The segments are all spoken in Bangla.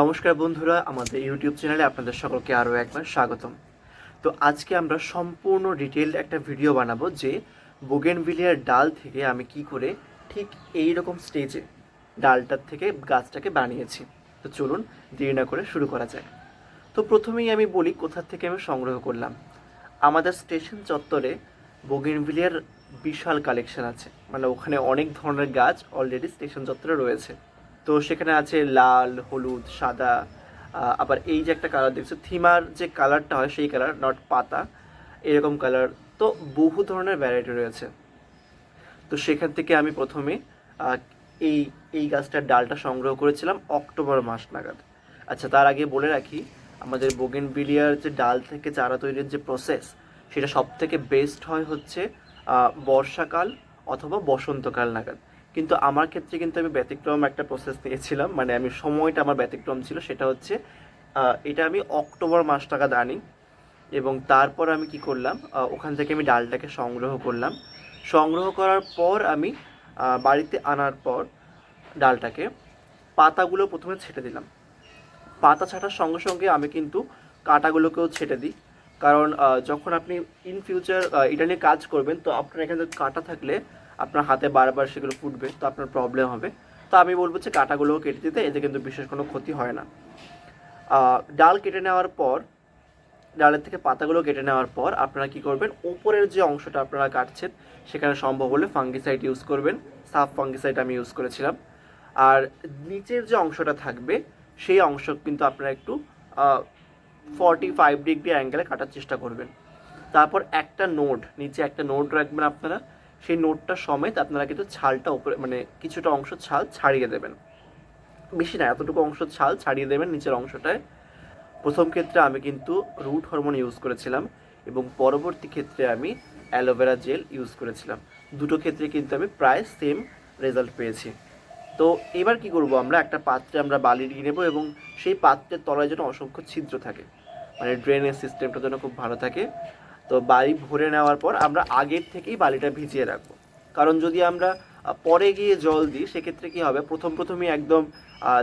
নমস্কার বন্ধুরা, আমাদের ইউটিউব চ্যানেলে আপনাদের সকলকে আরও একবার স্বাগতম। তো আজকে আমরা সম্পূর্ণ ডিটেল একটা ভিডিও বানাবো যে বোগেনভিলিয়ার ডাল থেকে আমি কি করে ঠিক এই রকম স্টেজে ডালটার থেকে গাছটাকে বানিয়েছি। তো চলুন দেরি না করে শুরু করা যাক। তো প্রথমেই আমি বলি কোথা থেকে আমি সংগ্রহ করলাম। আমাদের স্টেশন চত্বরে বোগেনভিলিয়ার বিশাল কালেকশন আছে। মানে ওখানে অনেক ধরনের গাছ অলরেডি স্টেশন চত্বরে রয়েছে। তো সেখানে আছে লাল, হলুদ, সাদা আবার এই যে একটা কালার দেখছ, থিমার যে কালারটা হয় সেই কালার নট পাতা, এরকম কালার তো বহু ধরনের ভ্যারাইটি রয়েছে। তো সেখান থেকে আমি প্রথমে এই এই গাছটার ডালটা সংগ্রহ করেছিলাম অক্টোবর মাস নাগাদ। আচ্ছা তার আগে বলে রাখি, আমাদের বোগেন বিলিয়ার যে ডাল থেকে চারা তৈরির যে প্রসেস সেটা সব থেকে বেস্ট হয় হচ্ছে বর্ষাকাল অথবা বসন্তকাল নাগাদ। কিন্তু আমার ক্ষেত্রে কিন্তু আমি ব্যতিক্রম একটা প্রসেস নিয়েছিলাম মানে আমি সময়টা আমার ব্যতিক্রম ছিল, সেটা হচ্ছে এটা আমি অক্টোবর মাস টাকা আনি এবং তারপর আমি কি করলাম ওখান থেকে আমি ডালটাকে সংগ্রহ করলাম। সংগ্রহ করার পর আমি বাড়িতে আনার পর ডালটাকে পাতাগুলো প্রথমে ছেটে দিলাম। পাতা ছাটার সঙ্গে সঙ্গে আমি কিন্তু কাঁটাগুলোকেও ছেটে দিই। কারণ যখন আপনি ইন ফিউচার এটা নিয়ে কাজ করবেন, তো আপনার এখানে কাঁটা থাকলে আপনার হাতে বারবার সেগুলো ফুটবে, তো আপনার প্রবলেম হবে। তো আমি বলব যে কাঁটাগুলোও কেটে দিতে, এতে কিন্তু বিশেষ কোনো ক্ষতি হয় না। ডাল কেটে নেওয়ার পর, ডালের থেকে পাতাগুলো কেটে নেওয়ার পর আপনারা কি করবেন, উপরের যে অংশটা আপনারা কাটছেন, সেখানে সম্ভব হলে ফাঙ্গিসাইড ইউজ করবেন, সাফ ফাঙ্গিসাইড আমি ইউজ করেছিলাম। আর নিচের যে অংশটা থাকবে, সেই অংশ কিন্তু আপনারা একটু ফর্টি ফাইভ ডিগ্রি অ্যাঙ্গেলে কাটার চেষ্টা করবেন। তারপর একটা নোড নিচে একটা নোট রাখবেন আপনারা সেই নোটটা সমেত আপনারা কিন্তু ছালটা উপরে মানে কিছুটা অংশ ছাল ছাড়িয়ে দেবেন। বেশি না, এতটুকু অংশ ছাল ছাড়িয়ে দেবেন নিচের অংশটায়। প্রথম ক্ষেত্রে আমি কিন্তু রুট হরমোন ইউজ করেছিলাম এবং পরবর্তী ক্ষেত্রে আমি অ্যালোভেরা জেল ইউজ করেছিলাম। দুটো ক্ষেত্রে কিন্তু আমি প্রায় সেম রেজাল্ট পেয়েছি। তো এবার কি করব আমরা? একটা পাত্রে আমরা বালি নেব এবং সেই পাত্রের তলায় যেন অসংখ্য ছিদ্র থাকে। মানে ড্রেনেজ সিস্টেমটা যেন খুব ভালো থাকে। তো বালি ভরে নেওয়ার পর আমরা আগের থেকেই বালিটা ভিজিয়ে রাখব। কারণ যদি আমরা পরে গিয়ে জল দিই, সেক্ষেত্রে কি হবে? প্রথম প্রথমেই একদম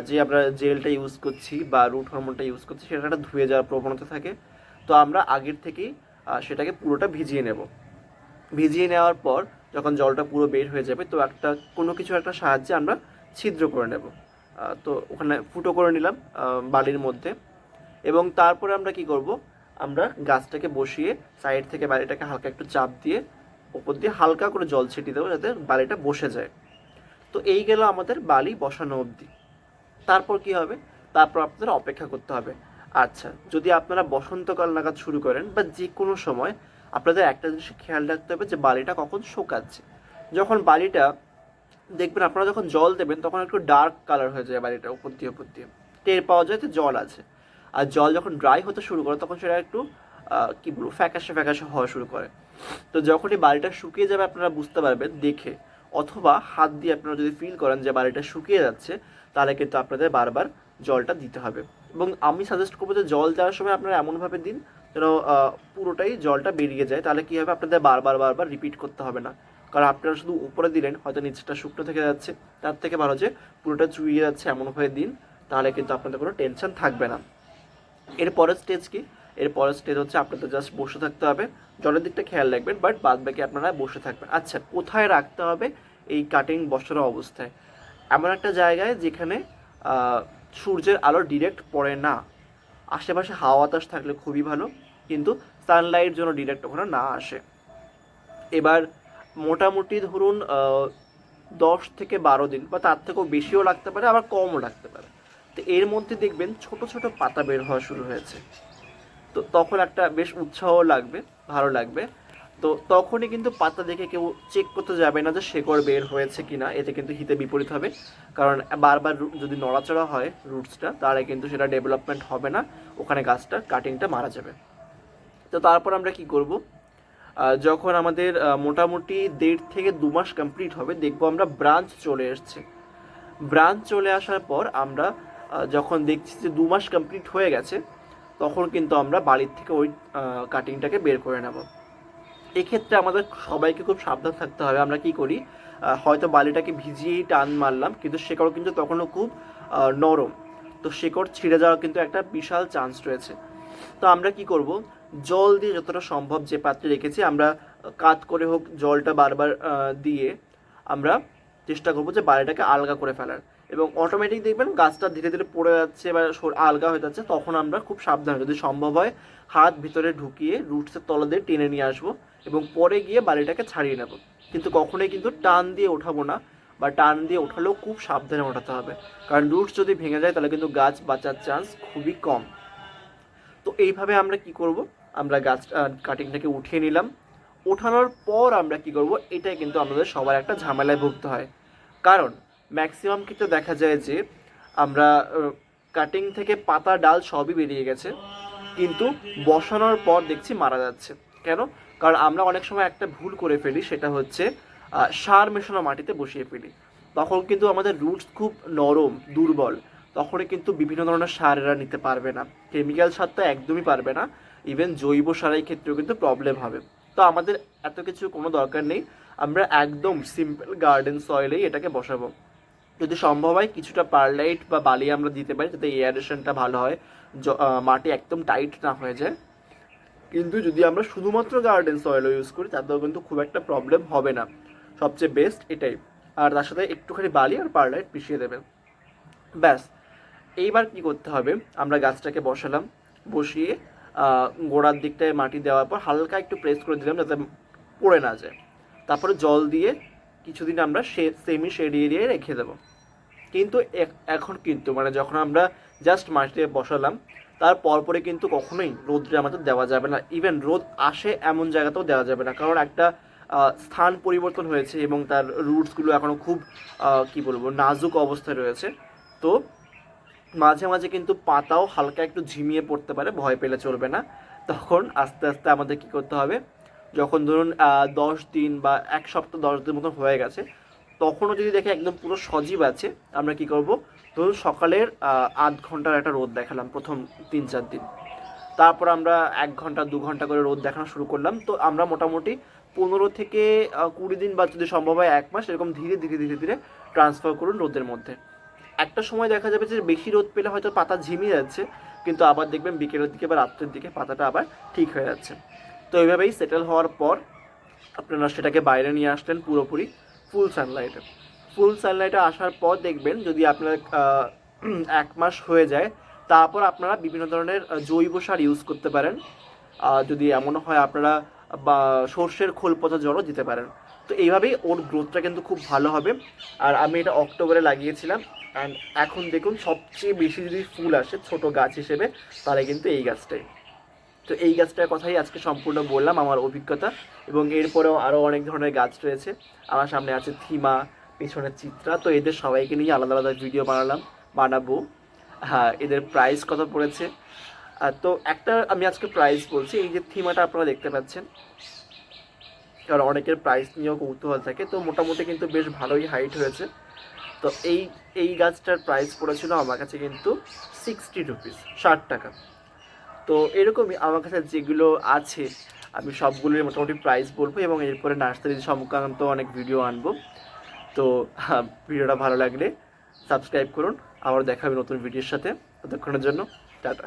যে আমরা জেলটা ইউজ করছি বা রুট হরমোনটা ইউজ করছি, সেটা একটা ধুয়ে যাওয়ার প্রবণতা থাকে। তো আমরা আগের থেকেই সেটাকে পুরোটা ভিজিয়ে নেব। ভিজিয়ে নেওয়ার পর যখন জলটা পুরো বের হয়ে যাবে, তো একটা, কোনো কিছু একটা সাহায্যে আমরা ছিদ্র করে নেব। তো ওখানে ফুটো করে নিলাম বালির মধ্যে। এবং তারপরে আমরা কি করব? আমরা গাছটাকে বসিয়ে সাইড থেকে বালিটাকে হালকা একটু চাপ দিয়ে ওপর দিয়ে হালকা করে জল ছিটিয়ে দেবো যাতে বালিটা বসে যায়। তো এই গেল আমাদের বালি বসানো অবধি। তারপর কি হবে? তারপর আপনাদের অপেক্ষা করতে হবে। আচ্ছা যদি আপনারা বসন্তকাল নাগাদ শুরু করেন বা যে কোনো সময়, আপনাদের একটা জিনিস খেয়াল রাখতে হবে যে বালিটা কখন শোকাচ্ছে। যখন বালিটা দেখবেন আপনারা যখন জল দেবেন, তখন একটু ডার্ক কালার হয়ে যায় বালিটা উপর দিয়ে উপর দিয়ে। টের পাওয়া যায় যে জল আছে। আর জল যখন ড্রাই হতে শুরু করে, তখন সেটা একটু কি বলব, ফ্যাকাশে ফ্যাকাশে হওয়া শুরু করে। তো যখনই বাড়িটা শুকিয়ে যাবে আপনারা বুঝতে পারবেন, দেখে, অথবা হাত দিয়ে আপনারা যদি ফিল করেন যে বাড়িটা শুকিয়ে যাচ্ছে, তাহলে কিন্তু আপনাদের বারবার জলটা দিতে হবে। এবং আমি সাজেস্ট করব যে জল দেওয়ার সময় আপনারা এমনভাবে দিন, যেন পুরোটাই জলটা বেরিয়ে যায়, তাহলে কি হবে, আপনাদের বারবার বারবার রিপিট করতে হবে না। কারণ আপনারা শুধু উপরে দিলেন, হয়তো নিচটা শুকনো থেকে যাচ্ছে, তার থেকে ভালো যে পুরোটা চুইয়ে যাচ্ছে এমনভাবে দিন, তাহলে কিন্তু আপনাদের কোনো টেনশন থাকবে না। এর পরের স্টেজ কি? এর পরের স্টেজ হচ্ছে আপনাদের জাস্ট বসে থাকতে হবে। জলের দিকটা খেয়াল রাখবেন বাট বাদ বাকি আপনারা বসে থাকবেন। আচ্ছা কোথায় রাখতে হবে এই কাটিং বসানো অবস্থায়? এমন একটা জায়গায় যেখানে সূর্যের আলো ডিরেক্ট পড়ে না। আশেপাশে হাওয়া বাতাস থাকলে খুবই ভালো, কিন্তু সানলাইট যেন ডিরেক্ট ওখানে না আসে। এবার মোটামুটি ধরুন দশ থেকে বারো দিন, বা তার থেকেও বেশিও লাগতে পারে, আবার কমও লাগতে পারে। তো এর মধ্যে দেখবেন ছোট ছোট পাতা বের হওয়া শুরু হয়েছে। তো তখন একটা বেশ উৎসাহ লাগবে, ভালো লাগবে। তো তখনই কিন্তু পাতা দেখে কেউ চেক করতে যাবে না যে শেকড় বের হয়েছে কি না এতে কিন্তু হিতে বিপরীত হবে। কারণ বারবার যদি নড়াচড়া হয় রুটসটা, তাহলে কিন্তু সেটা ডেভেলপমেন্ট হবে না, ওখানে গাছটা কাটিংটা মারা যাবে। তো তারপর আমরা কি করব? যখন আমাদের মোটামুটি দেড় থেকে দু মাস কমপ্লিট হবে, দেখব আমরা ব্রাঞ্চ চলে এসছে। ব্রাঞ্চ চলে আসার পর আমরা যখন দেখছি যে দু মাস কমপ্লিট হয়ে গেছে, তখন কিন্তু আমরা বাড়ির থেকে ওই কাটিংটাকে বের করে নেব। এক্ষেত্রে আমাদের সবাইকে খুব সাবধান থাকতে হবে, আমরা কি করি হয়তো বালিটাকে ভিজিয়েই টান মারলাম, কিন্তু শেকড় কিন্তু তখনও খুব নরম। তো শেকড় ছিঁড়ে যাওয়ার কিন্তু একটা বিশাল চান্স রয়েছে। তো আমরা কি করব, জল দিয়ে যতটা সম্ভব যে পাত্রে রেখেছি, আমরা কাত করে হোক, জলটা বারবার দিয়ে আমরা চেষ্টা করব যে বাড়িটাকে আলগা করে ফেলার। এবং অটোমেটিক দেখবেন গাছটা ধীরে ধীরে পড়ে যাচ্ছে বা আলগা হয়ে যাচ্ছে, তখন আমরা খুব সাবধানে। যদি সম্ভব হয়, হাত ভিতরে ঢুকিয়ে রুটসের তলা দিয়ে টেনে নিয়ে আসব এবং পরে গিয়ে বাড়িটাকে ছাড়িয়ে নেব। কিন্তু কখনোই কিন্তু টান দিয়ে ওঠাবো না বা টান দিয়ে ওঠালেও খুব সাবধানে ওঠাতে হবে। কারণ রুটস যদি ভেঙে যায়, তাহলে কিন্তু গাছ বাঁচার চান্স খুবই কম। তো এইভাবে আমরা কি করব? আমরা গাছ কাটিংটাকে উঠিয়ে নিলাম। ওঠানোর পর আমরা কি করব? এটাই কিন্তু আমাদের সবার একটা ঝামেলায় ভুগতে হয়। কারণ ম্যাক্সিমাম কিন্তু দেখা যায় যে আমরা কাটিং থেকে পাতা, ডাল সবই বেরিয়ে গেছে। কিন্তু বসানোর পর দেখছি মারা যাচ্ছে। কেন? কারণ আমরা অনেক সময় একটা ভুল করে ফেলি, সেটা হচ্ছে সার মেশানো মাটিতে বসিয়ে ফেলি। তখন কিন্তু আমাদের রুটস খুব নরম, দুর্বল। তখনই কিন্তু বিভিন্ন ধরনের সার এরা নিতে পারবে না। কেমিক্যাল সার তো একদমই পারবে না। ইভেন জৈব সারের ক্ষেত্রেও কিন্তু প্রবলেম হবে। তো আমাদের এত কিছু কোনো দরকার নেই। আমরা একদম সিম্পল গার্ডেন সয়েলেই এটাকে বসাবো। যদি সম্ভব হয়, কিছুটা পারলাইট বা বালি আমরা দিতে পারি যাতে এয়ারেশনটা ভালো হয়। মাটি একদম টাইট না হয়ে যায়। কিন্তু যদি আমরা শুধুমাত্র গার্ডেন সয়েল ইউজ করি, তাতেও কিন্তু খুব একটা প্রবলেম হবে না। সবচেয়ে বেস্ট এটাই। আর তার সাথে একটুখানি বালি আর পারলাইট মিশিয়ে দেবেন ব্যাস। এইবার কি করতে হবে? আমরা গাছটাকে বসালাম। বসিয়ে গোড়ার দিকটায় মাটি দেওয়ার পর হালকা একটু প্রেস করে দিলাম যাতে পড়ে না যায়। তারপরে জল দিয়ে কিছুদিন আমরা সে সেমি শেড এরিয়ায় রেখে দেবো। কিন্তু এখন কিন্তু মানে যখন আমরা জাস্ট মাটিতে বসালাম, তার পরপরে কিন্তু কখনোই রোদ্রে আমাদের দেওয়া যাবে না। ইভেন রোদ আসে এমন জায়গাতেও দেওয়া যাবে না। কারণ একটা স্থান পরিবর্তন হয়েছে এবং তার রুটসগুলো এখনও খুব কি বলব, নাজুক অবস্থায় রয়েছে। তো মাঝে মাঝে কিন্তু পাতাও হালকা একটু ঝিমিয়ে পড়তে পারে, ভয় পেলে চলবে না। তখন আস্তে আস্তে আমাদের কি করতে হবে? যখন ধরুন দশ দিন বা এক সপ্তাহ দশ দিন মতো হয়ে গেছে তখনও যদি দেখে একদম পুরো সজীব আছে, আমরা কি করব? ধরুন সকালের আধ ঘণ্টার একটা রোদ দেখালাম প্রথম তিন চার দিন। তারপর আমরা এক ঘণ্টা, দু ঘণ্টা করে রোদ দেখানো শুরু করলাম। তো আমরা মোটামুটি পনেরো থেকে কুড়ি দিন বা যদি সম্ভব হয় এক মাস, এরকম ধীরে ধীরে ধীরে ধীরে ট্রান্সফার করুন রোদের মধ্যে। একটা সময় দেখা যাবে যে বেশি রোদ পেলে হয়তো পাতা ঝিমিয়ে যাচ্ছে, কিন্তু আবার দেখবেন বিকেলের দিকে বা রাত্রের দিকে পাতাটা আবার ঠিক হয়ে যাচ্ছে। তো এইভাবেই সেটেল হওয়ার পর আপনারা সেটাকে বাইরে নিয়ে আসলেন পুরোপুরি। ফুল সানলাইটে ফুল সানলাইটে আসার পর দেখবেন যদি আপনার এক মাস হয়ে যায়, তারপর আপনারা বিভিন্ন ধরনের জৈব সার ইউজ করতে পারেন। যদি এমন হয় আপনারা, বা সর্ষের খোল পচা জলও দিতে পারেন। তো এইভাবেই ওর গ্রোথটা কিন্তু খুব ভালো হবে। আর আমি এটা অক্টোবরে লাগিয়েছিলাম। অ্যান্ড এখন দেখুন, সবচেয়ে বেশি যদি ফুল আসে ছোট গাছ হিসেবে, তাহলে কিন্তু এই গাছটাই। তো এই গাছটার কথাই আজকে সম্পূর্ণ বললাম আমার অভিজ্ঞতা এবং এরপরেও আরও অনেক ধরনের গাছ রয়েছে। আমার সামনে আছে থিমা, পেছনে চিত্রা, তো এদের সবাইকে নিয়ে আলাদা আলাদা ভিডিও বানালাম, বানাবো। হ্যাঁ এদের প্রাইস কত পড়েছে? তো একটা আমি আজকে প্রাইস বলছি, এই যে থিমাটা আপনারা দেখতে পাচ্ছেন। কারণ অনেকের প্রাইস নিয়েও কৌতূহল থাকে, তো মোটামুটি কিন্তু বেশ ভালোই হাইট হয়েছে। তো এই এই গাছটার প্রাইস পড়েছিল আমার কাছে কিন্তু সিক্সটি রুপিস ষাট টাকা। তো এরকমই আমার কাছে যেগুলো আছে আমি সবগুলোর মোটামুটি প্রাইস বলব এবং এরপরে নার্সারি সংক্রান্ত অনেক ভিডিও আনব। তো হ্যাঁ, ভিডিওটা ভালো লাগলে সাবস্ক্রাইব করুন। আবার দেখাবে নতুন ভিডিওর সাথে। ততক্ষণের জন্য টাটা।